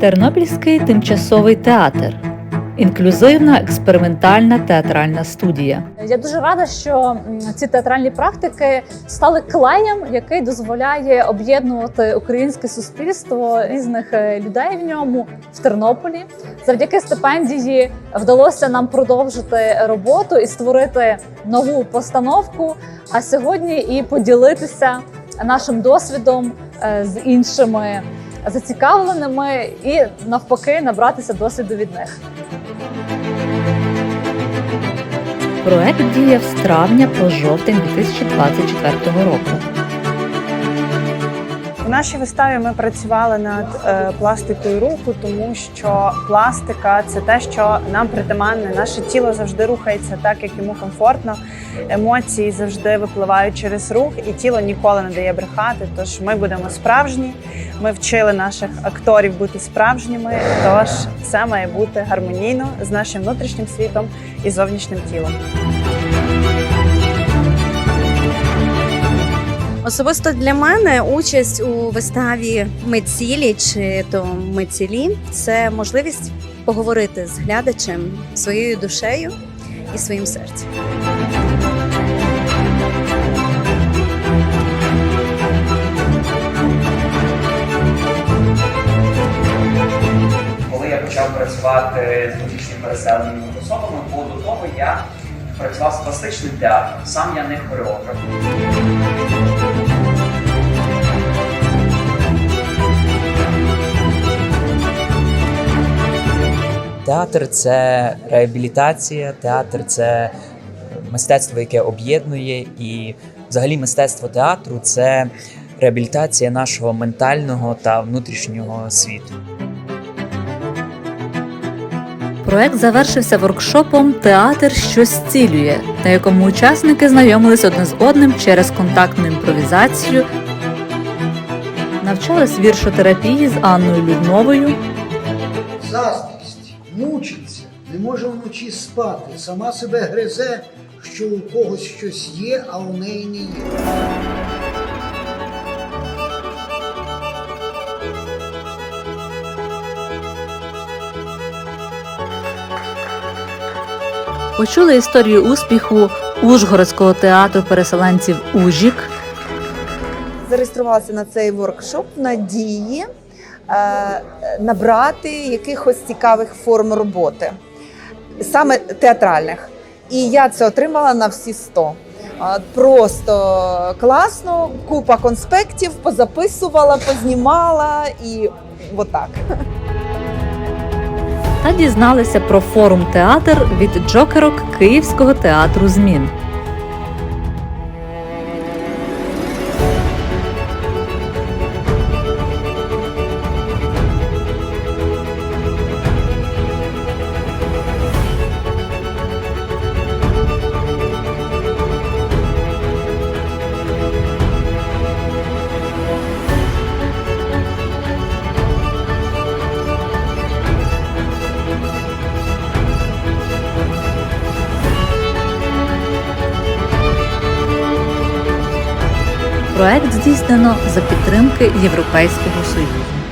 Тернопільський тимчасовий театр. Інклюзивна експериментальна театральна студія. Я дуже рада, що ці театральні практики стали клеєм, який дозволяє об'єднувати українське суспільство різних е, людей в ньому в Тернополі. Завдяки стипендії вдалося нам продовжити роботу і створити нову постановку. А сьогодні і поділитися нашим досвідом е, з іншими зацікавленими і навпаки набратися досвіду від них. Проект діяв з травня по жовтень 2024 року. У нашій виставі ми працювали над е, пластикою руху, тому що пластика це те, що нам притаманне. Наше тіло завжди рухається так, як йому комфортно. Емоції завжди випливають через рух, і тіло ніколи не дає брехати. Тож ми будемо справжні. Ми вчили наших акторів бути справжніми. Тож все має бути гармонійно з нашим внутрішнім світом і зовнішнім тілом. Особисто для мене участь у виставі Ми цілі чи то ми цілі це можливість поговорити з глядачем своєю душею і своїм серцем. Коли я почав працювати з внутрішньо переселеними особами, бо до того я працював з пластичним театром. Сам я не хореограф. Театр це реабілітація, театр це мистецтво, яке об'єднує, і взагалі мистецтво театру це реабілітація нашого ментального та внутрішнього світу. Проект завершився воркшопом Театр що зцілює, на якому учасники знайомились одне з одним через контактну імпровізацію, навчались віршотерапії з Анною Людновою, мучиться, не може вночі спати, сама себе гризе, що у когось щось є, а у неї не є. почули історію успіху Ужгородського театру переселенців Ужік. зареєструвалася на цей воркшоп надії набрати якихось цікавих форм роботи, саме театральних. І я це отримала на всі 100. Просто класно, купа конспектів, позаписувала, познімала і отак. та дізналися про форум театр від джокерок Київського театру змін. Проект здійснено за підтримки Європейського Союзу.